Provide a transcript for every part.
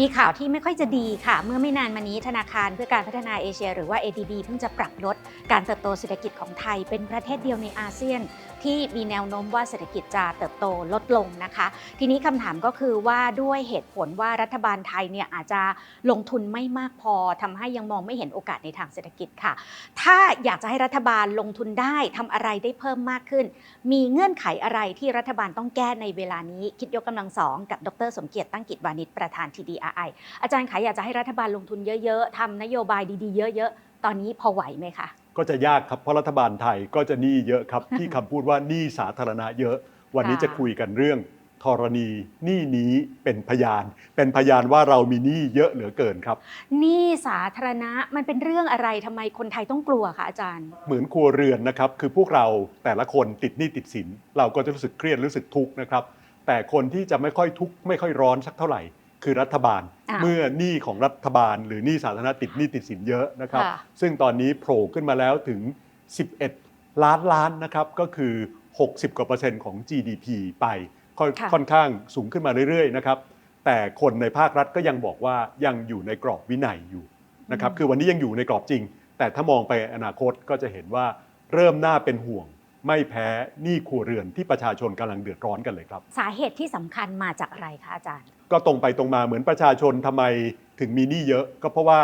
มีข่าวที่ไม่ค่อยจะดีค่ะ เมื่อไม่นานมานี้ธนาคารเพื่อการพัฒนาเอเชีย หรือว่า ADB เพิ่งจะปรับลดการเติบโตเศรษฐกิจของไทยเป็นประเทศเดียวในอาเซียน ที่มีแนวโน้มว่าเศรษฐกิจจะเติบโตลดลงนะคะ ทีนี้คำถามก็คือว่าด้วยเหตุผลว่ารัฐบาลไทยเนี่ยอาจจะลงทุนไม่มากพอทำให้ยังมองไม่เห็นโอกาสในทางเศรษฐกิจค่ะ ถ้าอยากจะให้รัฐบาลลงทุนได้ทำอะไรได้เพิ่มมากขึ้น มีเงื่อนไขอะไรที่รัฐบาลต้องแก้ในเวลานี้คิดยกกำลังสองกับดรสมเกียรติตั้งกิจวานิชประธาน TDRI อาจารย์ขายอยากจะให้รัฐบาลลงทุนเยอะ ๆทำนโยบายดีๆ เยอะ ๆ ตอนนี้พอไหวไหมคะ ก็จะยากครับเพราะรัฐบาลไทยก็จะหนี้เยอะครับ ที่คำพูดว่าหนี้สาธารณะเยอะ วันนี้ค่ะจะคุยกันเรื่องธรณีหนี้นี้เป็นพยาน เป็นพยานว่าเรามีหนี้เยอะเหลือเกินครับ หนี่สาธารณะมันเป็นเรื่องอะไรทำไมคนไทยต้องกลัวคะอาจารย์ เหมือนครัวเรือนนะครับ คือพวกเราแต่ละคนติดหนี้ติดสิน เราก็จะรู้สึกเครียดรู้สึกทุกข์นะครับ แต่คนที่จะไม่ค่อยทุกข์ไม่ค่อยร้อนสักเท่าไหร่ คือรัฐบาลอ่าเมื่อหนี้ของรัฐบาล หรือหนี้สาธารณะติดหนี้ติดสินเยอะนะครับค่ะซึ่งตอนนี้โผล่ขึ้นมาแล้วถึง 11 ล้านล้านนะครับก็คือ 60 กว่าเปอร์เซ็นต์ของ GDP ไปค่อยค่ะค่อนข้างสูงขึ้นมาเรื่อยๆนะครับแต่คนในภาครัฐก็ยังบอกว่ายังอยู่ในกรอบวินัยอยู่นะครับคือวันนี้ยังอยู่ในกรอบจริง แต่ถ้ามองไปอนาคตก็จะเห็นว่าเริ่มน่าเป็นห่วงไม่แพ้หนี้ครัวเรือนที่ประชาชนกำลังเดือดร้อนกันเลยครับ สาเหตุที่สำคัญมาจากอะไรคะอาจารย์ ก็ตรงไปตรงมาเหมือนประชาชนทำไมถึงมีหนี้เยอะ ก็เพราะว่า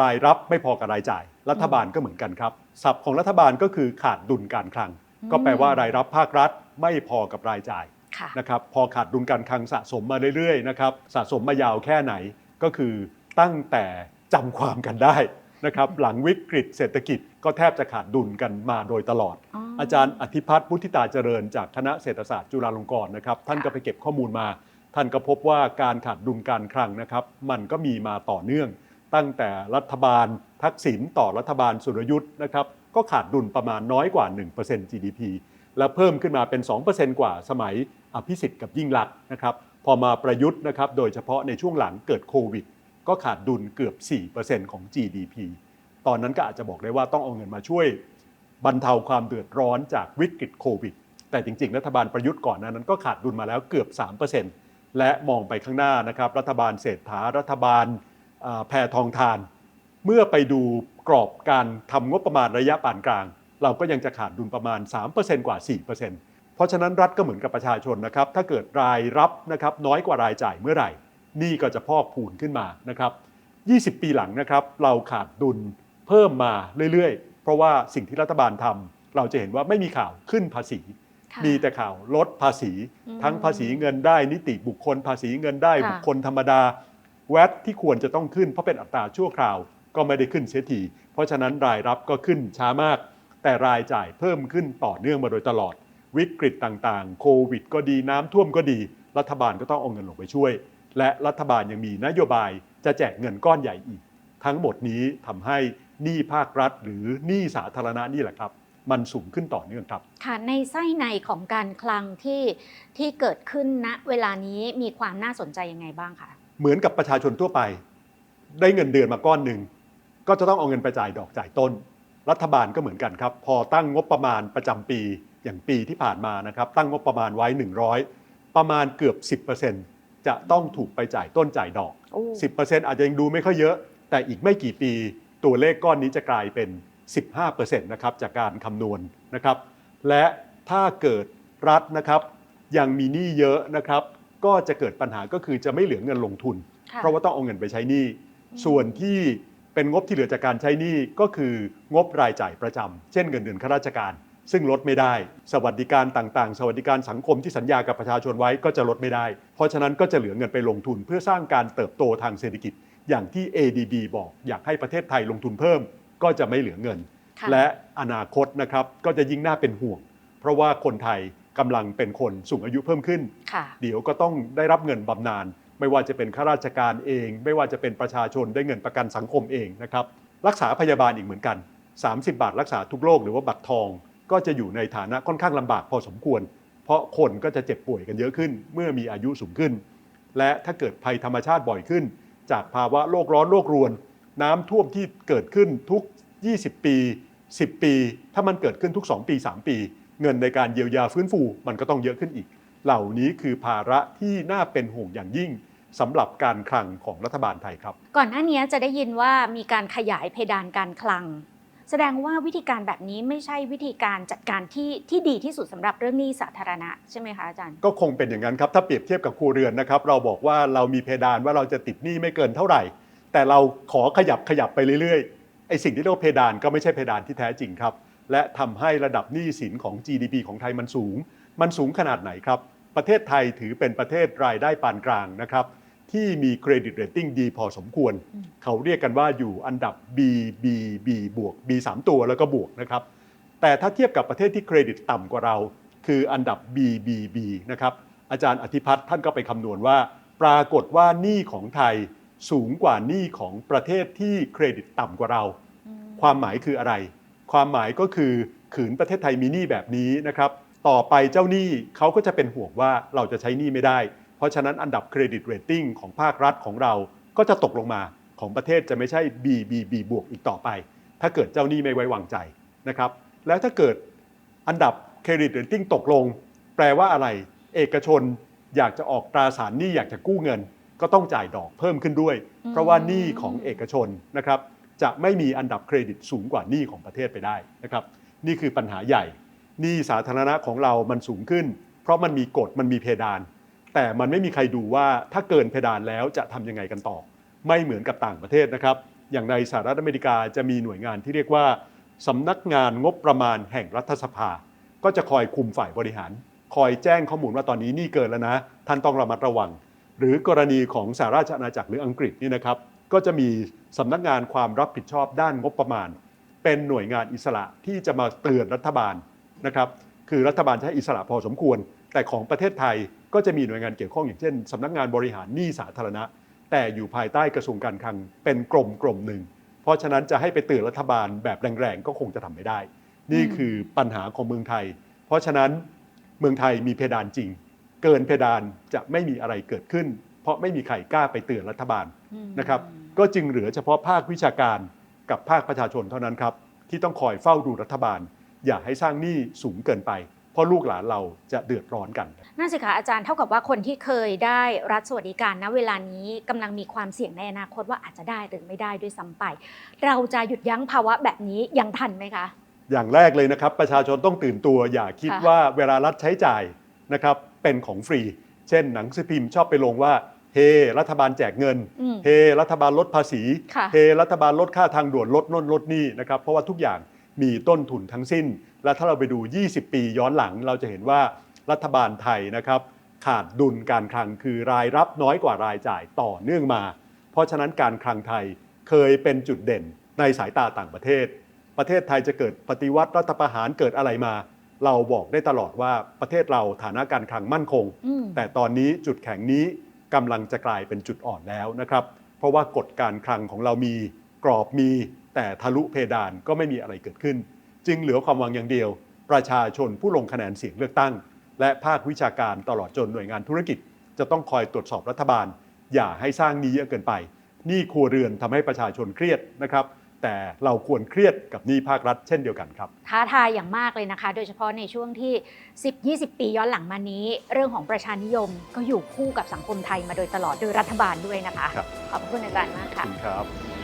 รายรับไม่พอกับรายจ่าย รัฐบาลก็เหมือนกันครับศัพท์ของรัฐบาลก็คือขาดดุลการคลังอืมก็แปลว่ารายรับภาครัฐไม่พอกับรายจ่ายค่ะนะครับพอขาดดุลการคลังสะสมมาเรื่อยๆนะครับสะสมมายาวแค่ไหนก็คือตั้งแต่จำความกันได้นะครับหลังวิกฤตเศรษฐกิจก็แทบจะขาดดุลกันมาโดยตลอดอ๋อออาจารย์อธิพัฒน์พุทธิตาเจริญจากคณะเศรษฐศาสตร์จุฬาลงกรณ์นะครับท่านก็ไปเก็บข้อมูลมา ท่านก็พบว่าการขาดดุลการคลังนะครับ มันก็มีมาต่อเนื่อง ตั้งแต่รัฐบาลทักษิณต่อรัฐบาลสุรยุทธ์นะครับก็ขาดดุลประมาณน้อยกว่า 1% GDP และเพิ่มขึ้นมาเป็น 2%กว่าสมัยอภิสิทธิ์กับยิ่งลักษณ์นะครับพอมาประยุทธ์นะครับโดยเฉพาะในช่วงหลังเกิดโควิด ก็ขาดดุลเกือบ 4%ของ GDP ตอนนั้นก็อาจจะบอกได้ว่าต้องเอาเงินมาช่วย บรรเทาความเดือดร้อนจากวิกฤตโควิด แต่จริงๆ รัฐบาลประยุทธ์ก่อนหนานั้นก็ขาดดุลมาแล้วเกือบ 3% และมองไปข้างหน้านะครับ รัฐบาลเศรษฐารัฐบาลอ่าแพทองทาน เมื่อไปดูกรอบการทำงบประมาณระยะปานกลาง เราก็ยังจะขาดดุลประมาณ 3%กว่า 4%เพราะฉะนั้นรัฐก็เหมือนกับประชาชนนะครับ ถ้าเกิดรายรับนะครับน้อยกว่ารายจ่ายเมื่อไหร่นี่ก็จะพอกพูนขึ้นมานะครับ 20 ปีหลังนะครับ เราขาดดุลเพิ่มมาเรื่อยๆ เพราะว่าสิ่งที่รัฐบาลทำเราจะเห็นว่าไม่มีข่าวขึ้นภาษี มีแต่ข่าวลดภาษีอืมทั้งภาษีเงินได้นิติบุคคล ภาษีเงินได้ค่ะบุคคลธรรมดาแวดที่ควรจะต้องขึ้นเพราะเป็นอัตราชั่วคราว ก็ไม่ได้ขึ้นเสียทีเพราะฉะนั้นรายรับก็ขึ้นช้ามาก แต่รายจ่ายเพิ่มขึ้นต่อเนื่องมาโดยตลอด วิกฤตต่างๆ โควิด ก็ดีน้ำท่วมก็ดี รัฐบาลก็ต้องเอาเงินลงไปช่วย และรัฐบาลยังมีนโยบายจะแจกเงินก้อนใหญ่อีก ทั้งหมดนี้ทำให้หนี้ภาครัฐ หรือหนี้สาธารณะนี่แหละครับ มันสูงขึ้นต่อเนื่องครับ ค่ะ ในไส้ในของการคลังที่ที่เกิดขึ้นณเวลานี้มีความน่าสนใจยังไงบ้างคะ เหมือนกับประชาชนทั่วไป ได้เงินเดือนมาก้อนหนึ่ง ก็จะต้องเอาเงินไปจ่ายดอกจ่ายต้น รัฐบาลก็เหมือนกันครับ พอตั้งงบประมาณประจำปีอย่างปีที่ผ่านมานะครับ ตั้งงบประมาณไว้ 100 ประมาณเกือบ 10%จะต้องถูกไปจ่ายต้นจ่ายดอกโอ้10%อาจจะยังดูไม่ค่อยเยอะ แต่อีกไม่กี่ปีตัวเลขก้อนนี้จะกลายเป็น 15%นะครับจากการคำนวณนะครับ และถ้าเกิดรัฐนะครับยังมีหนี้เยอะนะครับ ก็จะเกิดปัญหาก็คือจะไม่เหลือเงินลงทุนค่ะเพราะว่าต้องเอาเงินไปใช้หนี้อืมส่วนที่เป็นงบที่เหลือจากการใช้หนี้ก็คืองบรายจ่ายประจำเช่นเงินเดือนข้าราชการ ซึ่งลดไม่ได้ สวัสดิการต่างๆ สวัสดิการสังคมที่สัญญากับประชาชนไว้ก็จะลดไม่ได้ เพราะฉะนั้นก็จะเหลือเงินไปลงทุนเพื่อสร้างการเติบโตทางเศรษฐกิจ อย่างที่ ADB บอกอยากให้ประเทศไทยลงทุนเพิ่ม ก็จะไม่เหลือเงิน ค่ะและอนาคตนะครับก็จะยิ่งน่าเป็นห่วง เพราะว่าคนไทยกำลังเป็นคนสูงอายุเพิ่มขึ้น ค่ะ เดี๋ยวก็ต้องได้รับเงินบำนาญไม่ว่าจะเป็นข้าราชการเอง ไม่ว่าจะเป็นประชาชนได้เงินประกันสังคมเองนะครับ รักษาพยาบาลอีกเหมือนกัน 30 บาทรักษาทุกโรคหรือว่าบัตรทอง ก็จะอยู่ในฐานะค่อนข้างลำบากพอสมควร เพราะคนก็จะเจ็บป่วยกันเยอะขึ้น เมื่อมีอายุสูงขึ้น และถ้าเกิดภัยธรรมชาติบ่อยขึ้น จากภาวะโลกร้อนโลกรวน น้ำท่วมที่เกิดขึ้นทุก 20 ปี 10 ปี ถ้ามันเกิดขึ้นทุก 2 ปี 3 ปี เงินในการเยียวยาฟื้นฟูมันก็ต้องเยอะขึ้นอีก เหล่านี้คือภาระที่น่าเป็นห่วงอย่างยิ่งสำหรับการคลังของรัฐบาลไทยครับ ก่อนหน้านี้จะได้ยินว่ามีการขยายเพดานการคลัง แสดงว่าวิธีการแบบนี้ไม่ใช่วิธีการจัดการที่ที่ดีที่สุดสำหรับเรื่องหนี้สาธารณะใช่ไหมคะอาจารย์ ก็คงเป็นอย่างนั้นครับถ้าเปรียบเทียบกับครัวเรือนนะครับ เราบอกว่าเรามีเพดานว่าเราจะติดหนี้ไม่เกินเท่าไหร่ แต่เราขอขยับขยับไปเรื่อยๆไอ้สิ่งที่เรียกว่าเพดานก็ไม่ใช่เพดานที่แท้จริงครับ และทำให้ระดับหนี้สินของ GDP ของไทยมันสูง มันสูงขนาดไหนครับ ประเทศไทยถือเป็นประเทศรายได้ปานกลางนะครับที่มีเครดิตเรตติ้งดีพอสมควร เขาเรียกกันว่าอยู่อันดับ B B B บวก B 3ตัวแล้วก็บวกนะครับ แต่ถ้าเทียบกับประเทศที่เครดิตต่ำกว่าเรา คืออันดับ BBB นะครับ อาจารย์อธิพัฒน์ท่านก็ไปคำนวณว่า ปรากฏว่าหนี้ของไทย สูงกว่าหนี้ของประเทศที่เครดิตต่ำกว่าเรา ความหมายคืออะไร ความหมายก็คือขืนประเทศไทยมีหนี้แบบนี้นะครับ ต่อไปเจ้าหนี้เขาก็จะเป็นห่วงว่าเราจะใช้หนี้ไม่ได้ เพราะฉะนั้นอันดับเครดิตเรตติ้งของภาครัฐของเราก็จะตกลงมาของประเทศจะไม่ใช่ BBB บวกอีกต่อไป ถ้าเกิดเจ้าหนี้ไม่ไว้วางใจนะครับ แล้วถ้าเกิดอันดับเครดิตเรตติ้งตกลง แปลว่าอะไร เอกชนอยากจะออกตราสารหนี้อยากจะกู้เงิน ก็ต้องจ่ายดอกเพิ่มขึ้นด้วยอืมเพราะว่าหนี้ของเอกชนนะครับจะไม่มีอันดับเครดิตสูงกว่าหนี้ของประเทศไปได้นะครับ นี่คือปัญหาใหญ่หนี้สาธารณะของเรามันสูงขึ้น เพราะมันมีกฎมันมีเพดาน แต่มันไม่มีใครดูว่าถ้าเกินเพดานแล้วจะทำยังไงกันต่อ ไม่เหมือนกับต่างประเทศนะครับ อย่างในสหรัฐอเมริกาจะมีหน่วยงานที่เรียกว่าสำนักงานงบประมาณแห่งรัฐสภา ก็จะคอยคุมฝ่ายบริหาร คอยแจ้งข้อมูลว่าตอนนี้หนี่เกินแล้วนะ ท่านต้องระมัดระวัง หรือกรณีของสหราชอาณาจักรหรืออังกฤษนี่นะครับก็จะมีสำนักงานความรับผิดชอบด้านงบประมาณ เป็นหน่วยงานอิสระที่จะมาเตือนรัฐบาลนะครับคือรัฐบาลใช้อิสระพอสมควร แต่ของประเทศไทยก็จะมีหน่วยงานเกี่ยวข้องอย่างเช่นสำนักงานบริหารหนี้สาธารณะ แต่อยู่ภายใต้กระทรวงการคลังเป็นกรมกรมหนึ่ง เพราะฉะนั้นจะให้ไปเตือนรัฐบาลแบบแรงๆก็คงจะทำไม่ได้ นี่คือปัญหาของเมืองไทย เพราะฉะนั้นเมืองไทยมีเพดานจริง เกินเพดานจะไม่มีอะไรเกิดขึ้น เพราะไม่มีใครกล้าไปเตือนรัฐบาลอืมนะครับ ก็จึงเหลือเฉพาะภาควิชาการกับภาคประชาชนเท่านั้นครับ ที่ต้องคอยเฝ้าดูรัฐบาล อย่าให้สร้างหนี้สูงเกินไป เพราะลูกหลานเราจะเดือดร้อนกันนั่นสิคะอาจารย์เท่ากับว่าคนที่เคยได้รัฐสวัสดิการณเวลานี้กำลังมีความเสี่ยงในอนาคตว่าอาจจะได้หรือไม่ได้ด้วยซ้ำไป เราจะหยุดยั้งภาวะแบบนี้ยังทันไหมคะ อย่างแรกเลยนะครับ ประชาชนต้องตื่นตัว อย่าคิดค่ะว่าเวลารัฐใช้จ่ายนะครับ เป็นของฟรี เช่นหนังสือพิมพ์ชอบไปลงว่าเฮรัฐบาลแจกเงินอืมเฮรัฐบาลลดภาษีค่ะเฮรัฐบาลลดค่าทางด่วนลดโน่นลดนี่นะครับเพราะว่าทุกอย่างมีต้นทุนทั้งสิ้น และถ้าเราไปดู 20 ปีย้อนหลัง เราจะเห็นว่ารัฐบาลไทยนะครับขาดดุลการคลังคือรายรับน้อยกว่ารายจ่ายต่อเนื่องมา เพราะฉะนั้นการคลังไทยเคยเป็นจุดเด่นในสายตาต่างประเทศ ประเทศไทยจะเกิดปฏิวัติรัฐประหารเกิดอะไรมา เราบอกได้ตลอดว่าประเทศเราฐานะการคลังมั่นคงอืมแต่ตอนนี้จุดแข็งนี้กำลังจะกลายเป็นจุดอ่อนแล้วนะครับ เพราะว่ากฎการคลังของเรามีกรอบมี แต่ทะลุเพดานก็ไม่มีอะไรเกิดขึ้น จึงเหลือความหวังอย่างเดียว ประชาชนผู้ลงคะแนนเสียงเลือกตั้ง และภาควิชาการตลอดจนหน่วยงานธุรกิจ จะต้องคอยตรวจสอบรัฐบาล อย่าให้สร้างหนี้เยอะเกินไปหนี้ครัวเรือนทำให้ประชาชนเครียดนะครับ แต่เราควรเครียดกับหนี้ภาครัฐเช่นเดียวกันครับ ท้าทายอย่างมากเลยนะคะ โดยเฉพาะในช่วงที่ 10-20 ปีย้อนหลังมานี้ เรื่องของประชานิยมก็อยู่คู่กับสังคมไทยมาโดยตลอดโดยรัฐบาลด้วยนะคะ ครับ ขอบพระคุณอาจารย์มากขอบค่ะคุณครับ